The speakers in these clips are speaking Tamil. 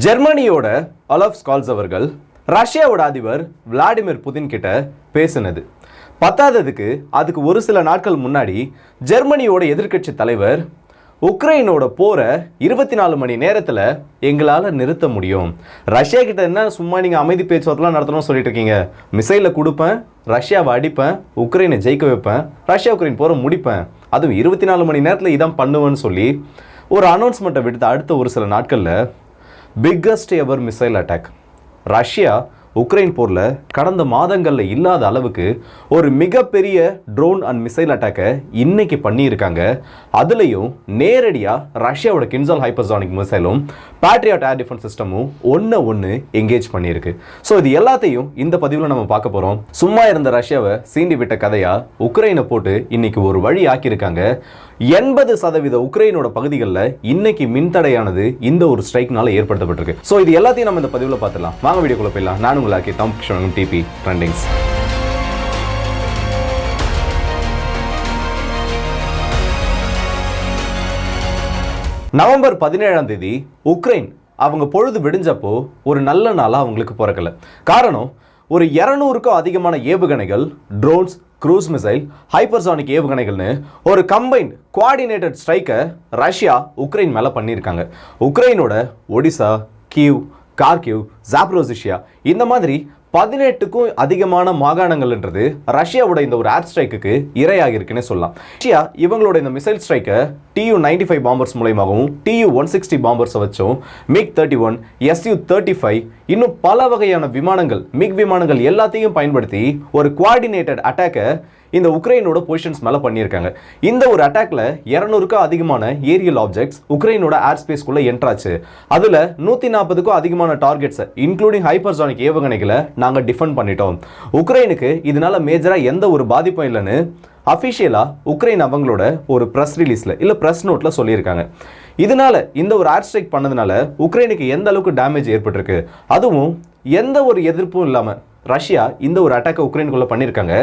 ஜெர்மனியோட அலஃப் ஸ்கால்ஸ் அவர்கள் ரஷ்யாவோட அதிபர் விளாடிமிர் புதின் கிட்ட பேசினது. பத்தாததுக்கு அதுக்கு ஒரு சில நாட்கள் முன்னாடி ஜெர்மனியோட எதிர்க்கட்சி தலைவர் உக்ரைனோட போரை இருபத்தி நாலு மணி நேரத்தில் எங்களால் நிறுத்த முடியும். ரஷ்யா கிட்ட என்ன சும்மா நீங்கள் அமைதி பேச்சுவார்த்தைலாம் நடத்தணும்னு சொல்லிட்டு இருக்கீங்க? மிசைலில் கொடுப்பேன் ரஷ்யாவை அடிப்பேன் உக்ரைனை ஜெயிக்க வைப்பேன் ரஷ்யா உக்ரைன் போரை முடிப்பேன். அதுவும் இருபத்தி நாலு மணி நேரத்தில் இதான் பண்ணுவேன்னு சொல்லி ஒரு அனௌன்ஸ்மெண்ட்டை விடுத்த அடுத்த ஒரு சில நாட்களில் biggest ever missile attack Russia Ukraine போரில் கடந்த மாதங்களில் இல்லாத அளவுக்கு ஒரு மிகப்பெரிய ட்ரோன் அண்ட் மிசைல் அட்டாக்கை இன்னைக்கு பண்ணியிருக்காங்க. அதுலேயும் நேரடியாக ரஷ்யாவோட கின்சால் ஹைப்பர்சானிக் மிசைலும் பேட்ரியாட் ஏர் டிஃபென்ஸ் சிஸ்டமும் ஒன்று ஒன்று எங்கேஜ் பண்ணியிருக்கு. ஸோ இது எல்லாத்தையும் இந்த பதிவில் நம்ம பார்க்க போகிறோம் சும்மா இருந்த ரஷ்யாவை சீண்டி விட்ட கதையாக உக்ரைனை போட்டு இன்னைக்கு ஒரு வழி ஆக்கியிருக்காங்க. எண்பது சதவீத உக்ரைனோட பகுதிகளில் இன்னைக்கு மின்தடையானது இந்த ஒரு ஸ்ட்ரைக்னால ஏற்படுத்தப்பட்டிருக்கு. ஸோ இது எல்லாத்தையும் நம்ம இந்த பதிவில் பார்த்துலாம் வாங்க வீடியோ போயிடலாம். நான் உங்களாக்கி தம் கிருஷ்ணன் டிபி ட்ரெண்டிங்ஸ் நவம்பர் பதினேழாம் தேதி உக்ரைன் அவங்க பொழுது விடிஞ்சப்போ ஒரு நல்ல நாளாக அவங்களுக்கு பிறக்கல. காரணம் ஒரு இரநூறுக்கும் அதிகமான ஏவுகணைகள் ட்ரோன்ஸ் க்ரூஸ் மிசைல் ஹைப்பர்சானிக் ஏவுகணைகள்னு ஒரு கம்பைன்ட் குவாடினேட்டட் ஸ்ட்ரைக்கை ரஷ்யா உக்ரைன் மேலே பண்ணியிருக்காங்க. உக்ரைனோட ஒடிசா கீவ் கார்கிவ் ஜாப்ரோசிஷியா இந்த மாதிரி பதினெட்டுக்கும் அதிகமான மாகாணங்கள்ன்றது ரஷ்யாவோட இந்த ஒரு ஏர் ஸ்ட்ரைக்கு இரையாக இருக்குன்னு சொல்லலாம். ரஷ்யா இவங்களோட இந்த மிசைல் ஸ்ட்ரைக்கை டியூ நைன்டி ஃபைவ் பாம்பர்ஸ் மூலயமாகவும் டியூ ஒன் சிக்ஸ்டி பாம்பர்ஸை வச்சும் MiG thirty one SU thirty five இன்னும் பல வகையான விமானங்கள் மிக் விமானங்கள் எல்லாத்தையும் பயன்படுத்தி ஒரு குவாடினேட்டட் அட்டாக்கை இந்த உக்ரைனோட பொசிஷன்ஸ் மேலே பண்ணியிருக்காங்க. இந்த ஒரு அட்டாக்ல இரநூறுக்கும் அதிகமான ஏரியல் ஆப்ஜெக்ட்ஸ் உக்ரைனோட ஏர் ஸ்பேஸ்க்குள்ளே என்ட்ராச்சு அதில் நூற்றி நாற்பதுக்கும் அதிகமான டார்கெட்ஸை இன்க்ளூடிங் ஹைப்பர்சானிக் ஏவுகணைகளை நாங்கள் டிஃபெண்ட் பண்ணிட்டோம். உக்ரைனுக்கு இதனால மேஜராக எந்த ஒரு பாதிப்பும் இல்லைன்னு அஃபிஷியலாக உக்ரைன் அவங்களோட ஒரு ப்ரெஸ் ரிலீஸில் இல்லை ப்ரெஸ் நோட்டில் சொல்லியிருக்காங்க. இதனால இந்த ஒரு ஏர் ஸ்ட்ரைக் பண்ணதுனால உக்ரைனுக்கு எந்த அளவுக்கு டேமேஜ் ஏற்பட்டிருக்கு அதுவும் எந்த ஒரு எதிர்ப்பும் இல்லாமல் ரஷ்யா இந்த ஒரு அட்டாக்கை உக்ரைனுக்குள்ளே பண்ணியிருக்காங்க.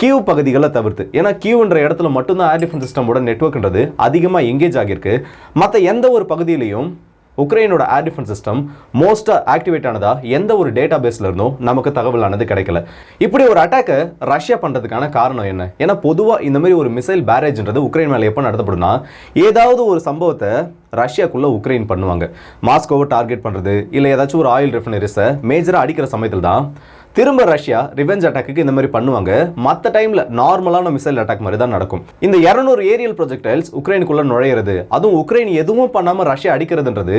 கியூ பகுதிகளை தவிர்த்து. ஏன்னா கியூன்ற இடத்துல மட்டும்தான் ஏர் டிஃபென்ஸ் சிஸ்டமோட நெட்ஒர்க்ன்றது அதிகமாக எங்கேஜ் ஆகியிருக்கு. மற்ற எந்த ஒரு பகுதியிலையும் உக்ரைனோட ஏர் டிஃபென்ஸ் சிஸ்டம் மோஸ்ட்டாக ஆக்டிவேட் ஆனதாக எந்த ஒரு டேட்டா பேஸ்ல இருந்தும் நமக்கு தகவலானது கிடைக்கல. இப்படி ஒரு அட்டாக்கை ரஷ்யா பண்ணுறதுக்கான காரணம் என்ன? ஏன்னா பொதுவாக இந்த மாதிரி ஒரு மிசைல் பேரேஜ்ன்றது உக்ரைன் மேலே எப்போ நடத்தப்படும்னா ஏதாவது ஒரு சம்பவத்தை ரஷ்யாக்குள்ளே உக்ரைன் பண்ணுவாங்க. மாஸ்கோவை டார்கெட் பண்ணுறது இல்லை ஏதாச்சும் ஒரு ஆயில் ரெஃபினரிஸை மேஜராக அடிக்கிற சமயத்தில் தான் திரும்ப ரஷ்யா ரிவெஞ்ச் அட்டாக்கு இந்த மாதிரி பண்ணுவாங்க. மற்ற டைம்ல நார்மலான மிசைல் அட்டாக் மாதிரி தான் நடக்கும். இந்த இரநூறு ஏரியல் ப்ரொஜெக்டைல்ஸ் உக்ரைனுக்குள்ள நுழையிறது அதுவும் உக்ரைன் எதுவும் பண்ணாம ரஷ்யா அடிக்கிறதுன்றது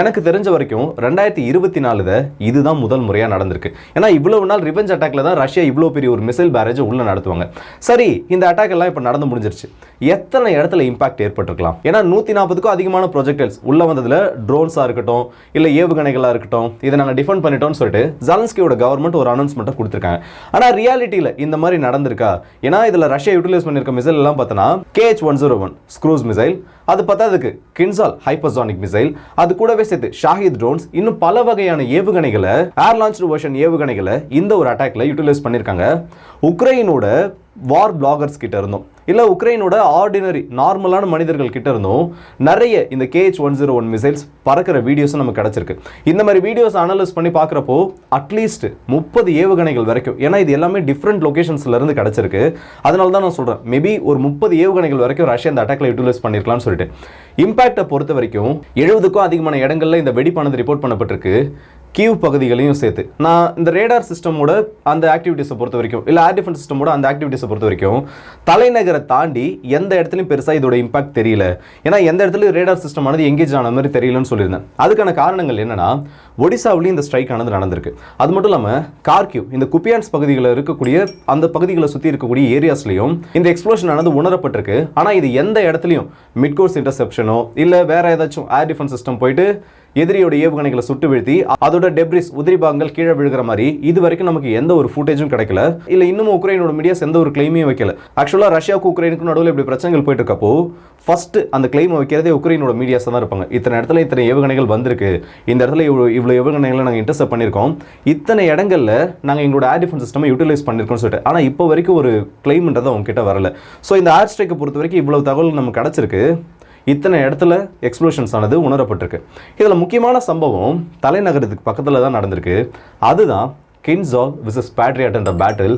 எனக்கு தெரிஞ்ச வரைக்கும் ரெண்டாயிரத்தி இருபத்தி நாலுல இதுதான் முதல் முறையா நடந்திருக்கு. ஏன்னா இவ்வளவு நாள் ரிவெஞ்ச் அட்டாக்ல தான் ரஷ்யா இவ்வளவு பெரிய ஒரு மிசைல் பேரேஜ் உள்ள நடத்துவாங்க. சரி இந்த அட்டாக் எல்லாம் இப்போ நடந்து முடிஞ்சிருச்சு. எத்தனை இடத்துல இம்பாக்ட் ஏற்பட்டிருக்கலாம்? ஏன்னா நூத்தி நாற்பதுக்கும் அதிகமான ப்ரொஜெக்டைல்ஸ் உள்ள வந்ததுல ட்ரோன்ஸா இருக்கட்டும் இல்ல ஏவுகணைகளா இருக்கட்டும் இதை நாங்கள் டிஃபெண்ட் பண்ணிட்டோம்னு சொல்லிட்டு ஜலன்ஸ்கியோட கவர்மெண்ட் ஒரு அனௌன்ஸ்மெண்ட்டை கொடுத்துருக்காங்க. ஆனால் ரியாலிட்டியில் இந்த மாதிரி நடந்திருக்கா? ஏன்னா இதில் ரஷ்யா யூட்டிலைஸ் பண்ணியிருக்க மிசைல் எல்லாம் பார்த்தோன்னா KH one zero one cruise missile அது பத்தாததுக்கு கின்சால் ஹைப்பர்சானிக் மிசைல் அது கூடவே சேர்த்து ஷாஹித் ட்ரோன்ஸ் இன்னும் பல வகையான ஏவுகணைகளை ஏர் லான்ச் வெர்ஷன் ஏவுகணைகளை இந்த ஒரு அட்டாக்ல யூட்டிலைஸ் பண்ணியிருக்காங்க. உக்ரைனோட வார் பிளாகர்ஸ் கிட்ட இருந்தோம். இல்லை உக்ரைனோட ஆர்டினரி நார்மலான மனிதர்கள் கிட்ட இருந்தும் நிறைய இந்த KH one zero one missiles பறக்கிற வீடியோஸும் நமக்கு கிடச்சிருக்கு. இந்த மாதிரி வீடியோஸ் அனலைஸ் பண்ணி பார்க்குறப்போ அட்லீஸ்ட் முப்பது ஏவுகணைகள் வரைக்கும் ஏன்னா இது எல்லாமே டிஃப்ரெண்ட் லொகேஷன்ஸ்ல இருந்து கிடச்சிருக்கு. அதனால தான் நான் சொல்கிறேன் மேபி ஒரு முப்பது ஏவுகணைகள் வரைக்கும் ரஷ்யா இந்த அட்டாக்ல யூட்டிலைஸ் பண்ணியிருக்கலாம்னு சொல்லிட்டு. இம்பாக்டை பொறுத்த வரைக்கும் எழுபதுக்கும் அதிகமான இடங்கள்ல இந்த வெடிப்பானது ரிப்போர்ட் பண்ணப்பட்டிருக்கு. கீவ் பகுதிகளையும் சேர்த்து. நான் இந்த ரேடார் சிஸ்டமோட அந்த ஆக்டிவிட்டிஸை பொறுத்த வரைக்கும் இல்லை ஏர் டிஃபென்ஸ் சிஸ்டமோட அந்த ஆக்டிவிட்டிஸை பொறுத்த வரைக்கும் தலைநகரை தாண்டி எந்த இடத்துலையும் பெருசாக இதோட இம்பாக்ட் தெரியல. ஏன்னா எந்த இடத்துலையும் ரேடார் சிஸ்டம் ஆனது எங்கேஜ் ஆன மாதிரி தெரியலன்னு சொல்லியிருந்தேன். அதுக்கான காரணங்கள் என்னன்னா ஒடிசாவிலையும் இந்த ஸ்ட்ரைக் ஆனது நடந்திருக்கு. அது மட்டும் இல்லாமல் கார்கிவ் இந்த குப்பியான்ஸ் பகுதிகளில் இருக்கக்கூடிய அந்த பகுதிகளை சுற்றி இருக்கக்கூடிய ஏரியாஸ்லையும் இந்த எக்ஸ்ப்ளோஷன் ஆனது உணரப்பட்டிருக்கு. ஆனால் இது எந்த இடத்துலையும் மிட்கோர்ஸ் இன்டர்செப்ஷனோ இல்லை வேற ஏதாச்சும் ஏர் டிஃபென்ஸ் சிஸ்டம் போயிட்டு எதிரியோட ஏவுகணைகளை சுட்டு வீழ்த்தி அதோட டெப்ரிஸ் உதிரி பாகங்கள் கீழே விழுகிற மாதிரி இது வரைக்கும் நமக்கு எந்த ஒரு ஃபுட்டேஜும் கிடைக்கல. இல்ல இன்னும் உக்ரைனோட மீடியாஸ் எந்த ஒரு கிளைமையும் வைக்கல. ஆக்சுவலா ரஷ்யாவுக்கு உக்ரைனுக்கு நடுவில் இப்படி பிரச்சனைகள் போயிட்டு இருக்கப்போ ஃபஸ்ட்டு அந்த கிளைம் வைக்கிறதே உக்ரைனோட மீடியாஸ் தான் இருப்பாங்க. இத்தனை இடத்துல இத்தனை ஏவுகணைகள் வந்திருக்கு. இந்த இடத்துல இவ்வளோ இவ்வளோ ஏவுகணைகளை நாங்கள் இன்டர்செப்ட் பண்ணியிருக்கோம். இத்தனை இடங்களில் நாங்கள் எங்களோட ஏர் டிஃபென்ஸ் சிஸ்டமை யூட்டிலைஸ் பண்ணியிருக்கோம்னு சொல்லிட்டு. ஆனால் இப்போ வரைக்கும் ஒரு கிளைம்ன்றது அவங்க கிட்ட வரல. ஸோ இந்த ஏர் ஸ்ட்ரைக்கை பொறுத்த வரைக்கும் இவ்வளோ தகவல் நமக்கு கிடச்சிருக்கு. இத்தனை இடத்துல எக்ஸ்ப்ளோஷன்ஸ் ஆனது உணரப்பட்டிருக்கு. இதில் முக்கியமான சம்பவம் தலைநகரத்துக்கு பக்கத்தில் தான் நடந்திருக்கு. அதுதான் கின்சால் விசஸ் பேட்ரியாட் என்ற பேட்டில்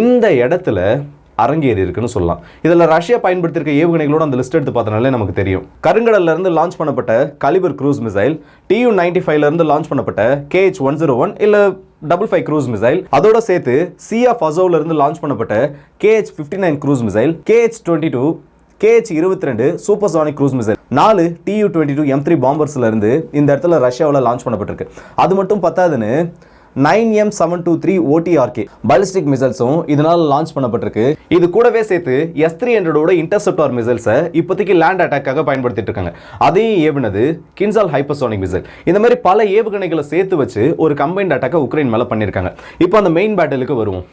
இந்த இடத்துல அரங்கேறி இருக்குன்னு சொல்லலாம். இதில் ரஷ்யா பயன்படுத்தியிருக்க ஏவுகணைகளோட அந்த லிஸ்ட் எடுத்து பார்த்தனாலே நமக்கு தெரியும். கருங்கடல்ல இருந்து லான்ச் பண்ணப்பட்ட Kalibr cruise missile Tu ninety ஃபைவ்ல இருந்து லான்ச் பண்ணப்பட்ட கேஹெச் ஒன் ஜீரோ ஒன் இல்லை டபுள் ஃபைவ் க்ரூஸ் மிசைல் அதோட சேர்த்து சியா ஃபசோல இருந்து லான்ச் பண்ணப்பட்ட KH fifty nine cruise missile KH twenty two KH இருபத்தி ரெண்டு சூப்பர்சானிக் க்ரூஸ் மிசைல் நாலு Tu twenty two M three பாம்பர்ஸ்லேருந்து இந்த இடத்துல ரஷ்யாவில் லான்ச் பண்ணப்பட்டிருக்கு. அது மட்டும் பத்தாதுன்னு nine M seven two three OTRK ballistic மிசைல்ஸும் இதனால் லான்ச் பண்ணப்பட்டிருக்கு. இது கூடவே சேர்த்து எஸ் த்ரீ ஹண்ட்ரடோட இன்டர்செப்டார் மிசைல்ஸை இப்போதைக்கு லேண்ட் அட்டாக்காக பயன்படுத்திட்டு இருக்காங்க. அதையும் ஏவுனது கின்சால் ஹைப்பர்சோனிக் மிசைல் இந்த மாதிரி பல ஏவுகணைகளை சேர்த்து வச்சு ஒரு கம்பைன்ட் அட்டாக்கை உக்ரைன் மேலே பண்ணியிருக்காங்க இப்போ அந்த மெயின் பேட்டலுக்கு வருவோம்.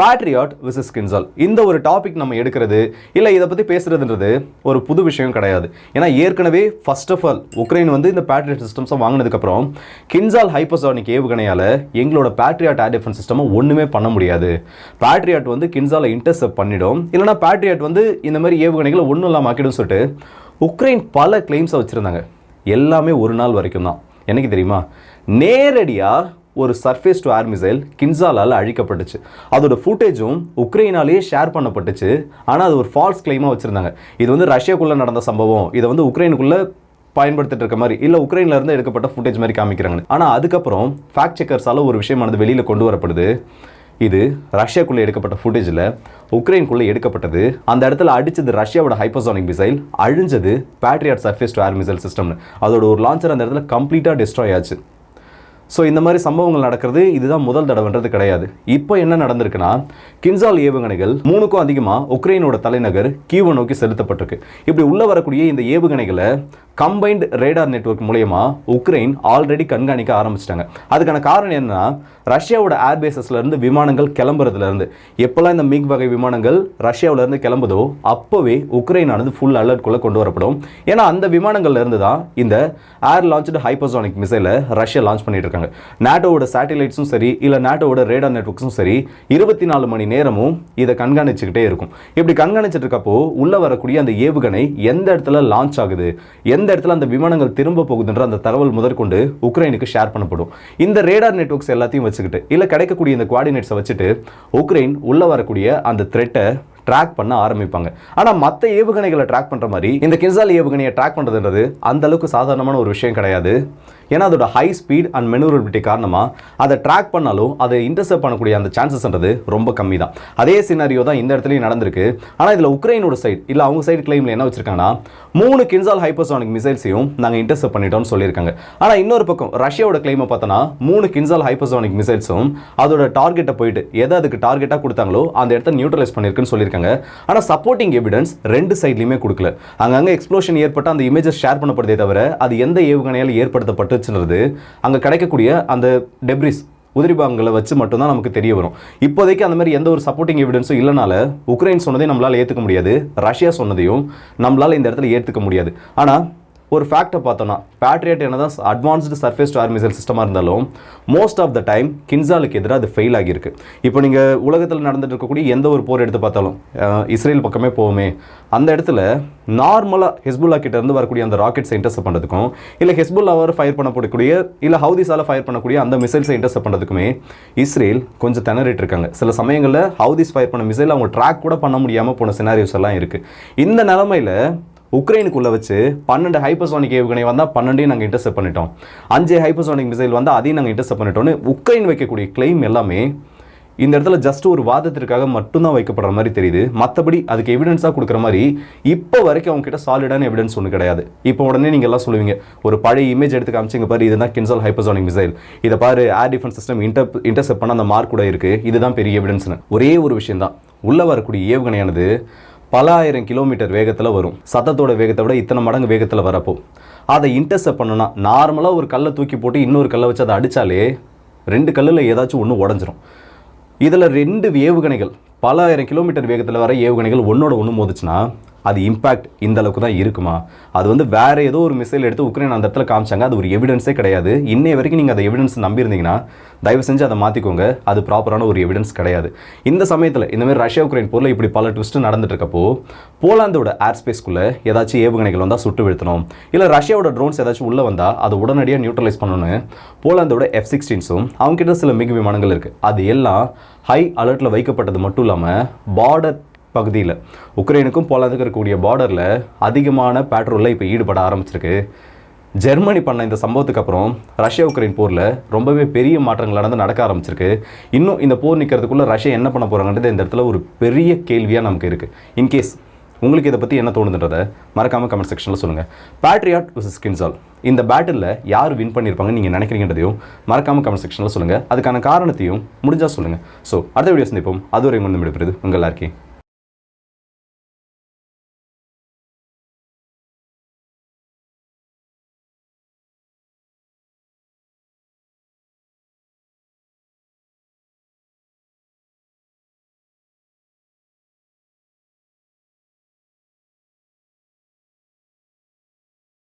பேட்ரியாட் விசஸ் கின்சால் இந்த ஒரு டாபிக் நம்ம எடுக்கிறது இல்லை இதை பற்றி பேசுகிறதுன்றது ஒரு புது விஷயம் கிடையாது. ஏன்னா ஏற்கனவே ஃபர்ஸ்ட் ஆஃப் ஆல் உக்ரைன் வந்து இந்த பேட்ரியாட் சிஸ்டம்ஸை வாங்கினதுக்கப்புறம் கின்சால் ஹைப்பர்சானிக் ஏவுகணையால் எங்களோட பேட்ரியாட் ஏர் டிஃபென்ஸ் சிஸ்டமை ஒன்றுமே பண்ண முடியாது. பேட்ரியாட் வந்து கின்சாலை இன்டர்செப்ட் பண்ணிடும். இல்லைனா பேட்ரியாட் வந்து இந்த மாதிரி ஏவுகணைகளை ஒன்றும் இல்லாமல் ஆக்கிடும் சொல்லிட்டு உக்ரைன் பல கிளைம்ஸை வச்சுருந்தாங்க. எல்லாமே ஒரு நாள் வரைக்கும் தான். என்னைக்கு தெரியுமா? நேரடியாக ஒரு சர்ஃபேஸ் டு ஏர் மிசைல் கின்சாலால் அழிக்கப்பட்டுச்சு. அதோட ஃபுட்டேஜும் உக்ரைனாலேயே ஷேர் பண்ணப்பட்டுச்சு. ஆனால் அது ஒரு ஃபால்ஸ் கிளைமாக வச்சுருந்தாங்க. இது வந்து ரஷ்யாக்குள்ளே நடந்த சம்பவம். இதை வந்து உக்ரைனுக்குள்ளே பயன்படுத்திட்டு இருக்க மாதிரி இல்லை உக்ரைன்ல இருந்து எடுக்கப்பட்ட ஃபுட்டேஜ் மாதிரி காமிக்கிறாங்க. ஆனால் அதுக்கப்புறம் ஃபேக்ட் செக்கர்ஸால் ஒரு விஷயமானது வெளியில் கொண்டு வரப்படுது. இது ரஷ்யாக்குள்ளே எடுக்கப்பட்ட ஃபுட்டேஜில் உக்ரைனுக்குள்ளே எடுக்கப்பட்டது. அந்த இடத்துல அடிச்சது ரஷ்யாவோட hypersonic missile அழிஞ்சது Patriot surface to air missile சிஸ்டம்னு அதோட ஒரு லான்ச்சர் அந்த இடத்துல கம்ப்ளீட்டாக டிஸ்ட்ராய் ஆச்சு. ஸோ இந்த மாதிரி சம்பவங்கள் நடக்கிறது இதுதான் முதல் தடவைன்றது கிடையாது. இப்போ என்ன நடந்திருக்குன்னா கின்சால் ஏவுகணைகள் மூணுக்கும் அதிகமாக உக்ரைனோட தலைநகர் கீவை நோக்கி செலுத்தப்பட்டிருக்கு. இப்படி உள்ள வரக்கூடிய இந்த ஏவுகணைகளை கம்பைன்ட் ரேடார் நெட்வொர்க் மூலயமா உக்ரைன் ஆல்ரெடி கண்காணிக்க ஆரம்பிச்சிட்டாங்க. அதுக்கான காரணம் என்னன்னா ரஷ்யாவோட ஏர்பேசஸ்லேருந்து விமானங்கள் கிளம்புறதுலேருந்து எப்போல்லாம் இந்த மிக் வகை விமானங்கள் ரஷ்யாவிலேருந்து கிளம்புதோ அப்போவே உக்ரைனானது ஃபுல் அலர்ட்குள்ளே கொண்டு வரப்படும். ஏன்னா அந்த விமானங்கள்லேருந்து தான் இந்த ஏர் லான்ச்சு ஹைப்பர்சானிக் மிசைலை ரஷ்யா லான்ச் பண்ணிட்டு இருக்காங்க. நாட்டோட சேட்டலைட்ஸும் சரி இல்லை நாட்டோட ரேடார் நெட்வொர்க்ஸும் சரி இருபத்தி நாலு மணி நேரமும் இதை கண்காணிச்சுக்கிட்டே இருக்கும். இப்படி கண்காணிச்சிட்டு இருக்கப்போ உள்ளே வரக்கூடிய அந்த ஏவுகணை எந்த இடத்துல லான்ச் ஆகுது எந்த இடத்துல அந்த விமானங்கள் திரும்ப போகுதுன்ற அந்த தகவல் முதற்கொண்டு உக்ரைனுக்கு ஷேர் பண்ணப்படும். இந்த ரேடார் நெட்வொர்க்ஸ் எல்லாத்தையும் வச்சுக்கிட்டு இல்லை கிடைக்கக்கூடிய இந்த குவாடினேட்ஸை வச்சுட்டு உக்ரைன் உள்ளே வரக்கூடிய அந்த த்ரெட்டை ட்ராக் பண்ண ஆரம்பிப்பாங்க. ஆனால் மற்ற ஏவுகணைகளை ட்ராக் பண்ணுற மாதிரி இந்த கின்சால் ஏவுகணையை ட்ராக் பண்ணுறதுன்றது அந்த அளவுக்கு சாதாரணமான ஒரு விஷயம் கிடையாது. ஏன்னா அதோட ஹை ஸ்பீட் அண்ட் மெனூரபிலிட்டி காரணமாக அதை ட்ராக் பண்ணாலும் அதை இன்டர்செப்ட் பண்ணக்கூடிய அந்த சான்சஸ்ன்றது ரொம்ப கம்மி தான் அதே சினாரியோ தான் இந்த இடத்துலையும் நடந்திருக்கு. ஆனால் இதில் உக்ரைனோட சைடு இல்லை அவங்க சைடு கிளைமில் என்ன வச்சிருக்காங்கன்னா மூணு கின்சால் ஹைப்பர்சானிக் மிசைல்ஸையும் நாங்கள் இன்டர்செப்ட் பண்ணிட்டோம்னு சொல்லியிருக்காங்க. ஆனால் இன்னொரு பக்கம் ரஷ்யாவோட கிளைமை பார்த்தோன்னா மூணு கின்சால் ஹைப்பர்சானிக் மிசைல்ஸும் அதோட டார்கெட்டை போயிட்டு எதை அதுக்கு டார்கெட்டாக கொடுத்தாங்களோ அந்த இடத்த நியூட்ரலைஸ் பண்ணியிருக்குன்னு சொல்லியிருக்காங்க. ஆனால் சப்போர்ட்டிங் எவிடன்ஸ் ரெண்டு சைட்லையுமே கொடுக்கல. அங்கங்கே எக்ஸ்ப்ளோஷன் ஏற்பட்ட அந்த இமேஜஸ் ஷேர் பண்ணப்படுதே தவிர அது எந்த ஏவுகணையால் ஏற்படுத்தப்பட்டு ஏற்படுத்தப்பட்டுச்சுன்றது அங்கே கிடைக்கக்கூடிய அந்த டெப்ரிஸ் உதிரிபாகங்களை வச்சு மட்டும்தான் நமக்கு தெரிய வரும். இப்போதைக்கு அந்த மாதிரி எந்த ஒரு சப்போர்ட்டிங் எவிடன்ஸும் இல்லைனால உக்ரைன் சொன்னதையும் நம்மளால் ஏற்றுக்க முடியாது ரஷ்யா சொன்னதையும் நம்மளால் இந்த இடத்துல ஏற்றுக்க முடியாது. ஆனால் ஒரு ஃபேக்டை பார்த்தோன்னா பேட்ரியட் என்னதான் advanced surface to air missile சிஸ்டமாக இருந்தாலும் மோஸ்ட் ஆஃப் த டைம் கின்சாலுக்கு எதிராக அது ஃபெயில் ஆகியிருக்கு. இப்போ நீங்கள் உலகத்தில் நடந்துட்டு இருக்கக்கூடிய எந்த ஒரு போர் எடுத்து பார்த்தாலும் இஸ்ரேல் பக்கமே போவோமே அந்த இடத்துல நார்மலாக ஹெஸ்புல்லா கிட்டேருந்து வரக்கூடிய அந்த ராக்கெட்ஸை இன்டர்செப்ட் பண்ணுறதுக்கும் இல்லை ஹெஸ்புல்லாவை ஃபயர் பண்ணக்கூடிய இல்லை ஹவுதிஸால் ஃபயர் பண்ணக்கூடிய அந்த மிசைல்ஸை இன்டர்செப்ட் பண்ணுறதுக்குமே இஸ்ரேல் கொஞ்சம் திணறிட்டு இருக்காங்க. சில சமயங்களில் ஹவுதிஸ் ஃபயர் பண்ண மிசைல் அவங்க ட்ராக் கூட பண்ண முடியாமல் போன சினாரியோஸ் எல்லாம் இருக்குது இந்த நிலமையில் உக்ரைனுக்குள்ள வச்சு பன்னெண்டு ஹைப்பர்சோனிக் ஏவுகணை வந்தால் பன்னெண்டையும் நாங்கள் இன்டர்செப்ட் பண்ணிட்டோம். அஞ்சு ஹைப்பர்சோனிக் மிசைல் வந்தால் அதையும் நாங்கள் இன்டர்செப்ட் பண்ணிட்டோம்னு உக்ரைன் வைக்கக்கூடிய கிளைம் எல்லாமே இந்த இடத்துல ஜஸ்ட் ஒரு வாதத்திற்காக மட்டும்தான் வைக்கப்படுற மாதிரி தெரியுது. மற்றபடி அதுக்கு எவிடன்ஸாக கொடுக்குற மாதிரி இப்போ வரைக்கும் அவங்க கிட்ட சாலிடான எவிடன்ஸ் ஒன்று கிடையாது. இப்போ உடனே நீங்கள் எல்லாம் சொல்லுவீங்க ஒரு பழைய இமேஜ் எடுத்து காமிச்சிங்க பாரு இதுதான் கின்சல் ஹைப்பர்சோனிக் மிசைல் இதை பாரு air defence system inter intercept பண்ண அந்த மார்க் கூட இருக்குது இதுதான் பெரிய எவிடன்ஸ்னு ஒரே ஒரு விஷயம் தான் உள்ளே வரக்கூடிய ஏவுகணையானது பல ஆயிரம் கிலோமீட்டர் வேகத்தில் வரும். சத்தத்தோட வேகத்தை விட இத்தனை மடங்கு வேகத்தில் வரப்போ. அதை இன்டர்செப்ட் பண்ணனா நார்மலாக ஒரு கல்லை தூக்கி போட்டு இன்னொரு கல்லை வச்சு அதை அடித்தாலே ரெண்டு கல்லில் ஏதாச்சும் ஒன்று உடஞ்சிரும். இதில் ரெண்டு ஏவுகணைகள் பல ஆயிரம் கிலோமீட்டர் வேகத்தில் வர ஏவுகணைகள் ஒன்றோட ஒன்று மோதுச்சுன்னா அது இம்பாக்ட் இந்த அளவுக்கு தான் இருக்குமா? அது வந்து வேற ஏதோ ஒரு மிசைல் எடுத்து உக்ரைன் அந்த இடத்துல காமிச்சாங்க. அது ஒரு எவிடன்ஸே கிடையாது. இன்னைய வரைக்கும் நீங்கள் அந்த எவிடன்ஸ் நம்பியிருந்தீங்கன்னா தயவு செஞ்சு அதை மாற்றிக்கோங்க அது ப்ராப்பரான ஒரு எவிடன்ஸ் கிடையாது. இந்த சமயத்தில் இந்த மாதிரி ரஷ்யா உக்ரைன் போரில் இப்படி பல ட்விஸ்ட் நடந்துட்டு இருக்கப்போ போலாந்தோட ஏர் ஸ்பேஸ்க்குள்ளே ஏதாச்சும் ஏவுகணைகள் வந்தால் சுட்டு வீழ்த்தணும். இல்லை ரஷ்யாவோட ட்ரோன்ஸ் ஏதாச்சும் உள்ளே வந்தால் அதை உடனடியாக நியூட்ரலைஸ் பண்ணணும்னு போலாந்தோட எஃப் சிக்ஸ்டீன்ஸும் அவங்க கிட்ட சில மிக விமானங்கள் இருக்குது அது எல்லாம் ஹை அலர்ட்டில் வைக்கப்பட்டது மட்டும் இல்லாமல் பார்டர் பகுதியில். உக்ரைனுக்கும் போலாந்துக்கும் இருக்கக்கூடிய பார்டரில் அதிகமான பேட்ரோலில் இப்போ ஈடுபட ஆரம்பிச்சிருக்கு. ஜெர்மனி பண்ண இந்த சம்பவத்துக்கு அப்புறம் ரஷ்யா உக்ரைன் போரில் ரொம்பவே பெரிய மாற்றங்கள் நடந்து நடக்க ஆரம்பிச்சிருக்கு. இன்னும் இந்த போர் நிற்கிறதுக்குள்ளே ரஷ்யா என்ன பண்ண போகிறாங்கன்றது இந்த இடத்துல ஒரு பெரிய கேள்வியாக நமக்கு இருக்குது இன்கேஸ் உங்களுக்கு இதை பற்றி என்ன தோணுதுன்றதை மறக்காமல் கமெண்ட் செக்ஷனில் சொல்லுங்கள் பேட்ரியாட் விசஸ் கின்சால் இந்த பேட்டிலில் யார் வின் பண்ணியிருப்பாங்கன்னு நீங்கள் நினைக்கிறீங்கன்றதையும் மறக்காமல் கமெண்ட் செக்ஷனில் சொல்லுங்கள் அதுக்கான காரணத்தையும் முடிஞ்சால் சொல்லுங்கள் ஸோ அடுத்த வீடியோ சந்திப்போம். அதுவரை முன்னும் உங்கள் எல்லாருக்கே